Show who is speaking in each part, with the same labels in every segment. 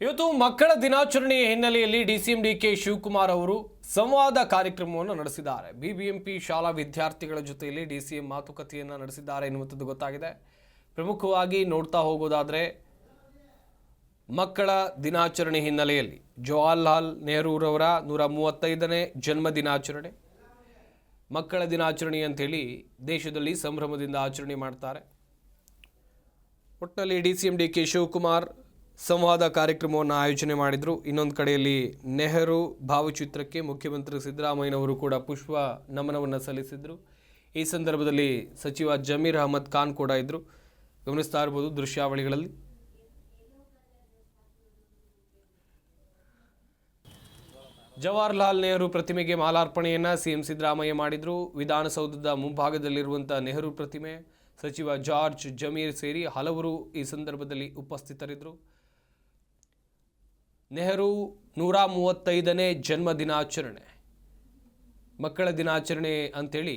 Speaker 1: ಇವತ್ತು ಮಕ್ಕಳ ದಿನಾಚರಣೆಯ ಹಿನ್ನೆಲೆಯಲ್ಲಿ ಡಿಸಿಎಂಡಿ ಕೆ ಶಿವಕುಮಾರ್ ಅವರು ಸಂವಾದ ಕಾರ್ಯಕ್ರಮವನ್ನು ನಡೆಸಿದ್ದಾರೆ. ಬಿಬಿಎಂಪಿ ಶಾಲಾ ವಿದ್ಯಾರ್ಥಿಗಳ ಜೊತೆಯಲ್ಲಿ ಡಿಸಿಎಂ ಮಾತುಕತೆಯನ್ನು ನಡೆಸಿದ್ದಾರೆ ಎನ್ನುವಂಥದ್ದು ಗೊತ್ತಾಗಿದೆ. ಪ್ರಮುಖವಾಗಿ ನೋಡ್ತಾ ಹೋಗೋದಾದರೆ, ಮಕ್ಕಳ ದಿನಾಚರಣೆ ಹಿನ್ನೆಲೆಯಲ್ಲಿ ಜವಾಹರ್ಲಾಲ್ ನೆಹರೂರವರ ನೂರ ಮೂವತ್ತೈದನೇ ಜನ್ಮ ದಿನಾಚರಣೆ. ಮಕ್ಕಳ ದಿನಾಚರಣೆ ಅಂಥೇಳಿ ದೇಶದಲ್ಲಿ ಸಂಭ್ರಮದಿಂದ ಆಚರಣೆ ಮಾಡ್ತಾರೆ. ಒಟ್ಟಿನಲ್ಲಿ D C M D K Shivakumar ಸಂವಾದ ಕಾರ್ಯಕ್ರಮವನ್ನು ಆಯೋಜನೆ ಮಾಡಿದರು. ಇನ್ನೊಂದು ಕಡೆಯಲ್ಲಿ ನೆಹರು ಭಾವಚಿತ್ರಕ್ಕೆ ಮುಖ್ಯಮಂತ್ರಿ ಸಿದ್ದರಾಮಯ್ಯನವರು ಕೂಡ ಪುಷ್ಪ ನಮನವನ್ನು ಸಲ್ಲಿಸಿದರು. ಈ ಸಂದರ್ಭದಲ್ಲಿ ಸಚಿವ ಜಮೀರ್ ಅಹಮದ್ ಖಾನ್ ಕೂಡ ಇದ್ದರು ಗಮನಿಸ್ತಾ ಇರ್ಬೋದು ದೃಶ್ಯಾವಳಿಗಳಲ್ಲಿ. ಜವಾಹರ್ಲಾಲ್ ನೆಹರು ಪ್ರತಿಮೆಗೆ ಮಾಲಾರ್ಪಣೆಯನ್ನು ಸಿಎಂ ಸಿದ್ದರಾಮಯ್ಯ ಮಾಡಿದರು. ವಿಧಾನಸೌಧದ ಮುಂಭಾಗದಲ್ಲಿರುವಂಥ ನೆಹರು ಪ್ರತಿಮೆ ಸಚಿವ ಜಾರ್ಜ್ ಜಮೀರ್ ಸೇರಿ ಹಲವರು ಈ ಸಂದರ್ಭದಲ್ಲಿ ಉಪಸ್ಥಿತರಿದ್ದರು ನೆಹರು ನೂರ ಮೂವತ್ತೈದನೇ ಜನ್ಮ ದಿನಾಚರಣೆ. ಮಕ್ಕಳ ದಿನಾಚರಣೆ ಅಂಥೇಳಿ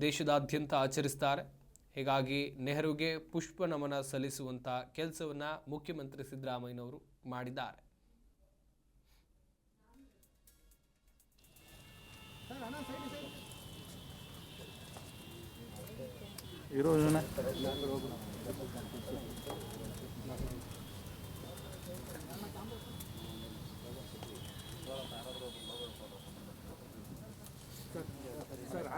Speaker 1: ದೇಶದಾದ್ಯಂತ ಆಚರಿಸ್ತಾರೆ. ಹೀಗಾಗಿ ನೆಹರುಗೆ ಪುಷ್ಪ ನಮನ ಸಲ್ಲಿಸುವಂಥ ಕೆಲಸವನ್ನು ಮುಖ್ಯಮಂತ್ರಿ ಸಿದ್ದರಾಮಯ್ಯನವರು ಮಾಡಿದ್ದಾರೆ.
Speaker 2: ಇರೋ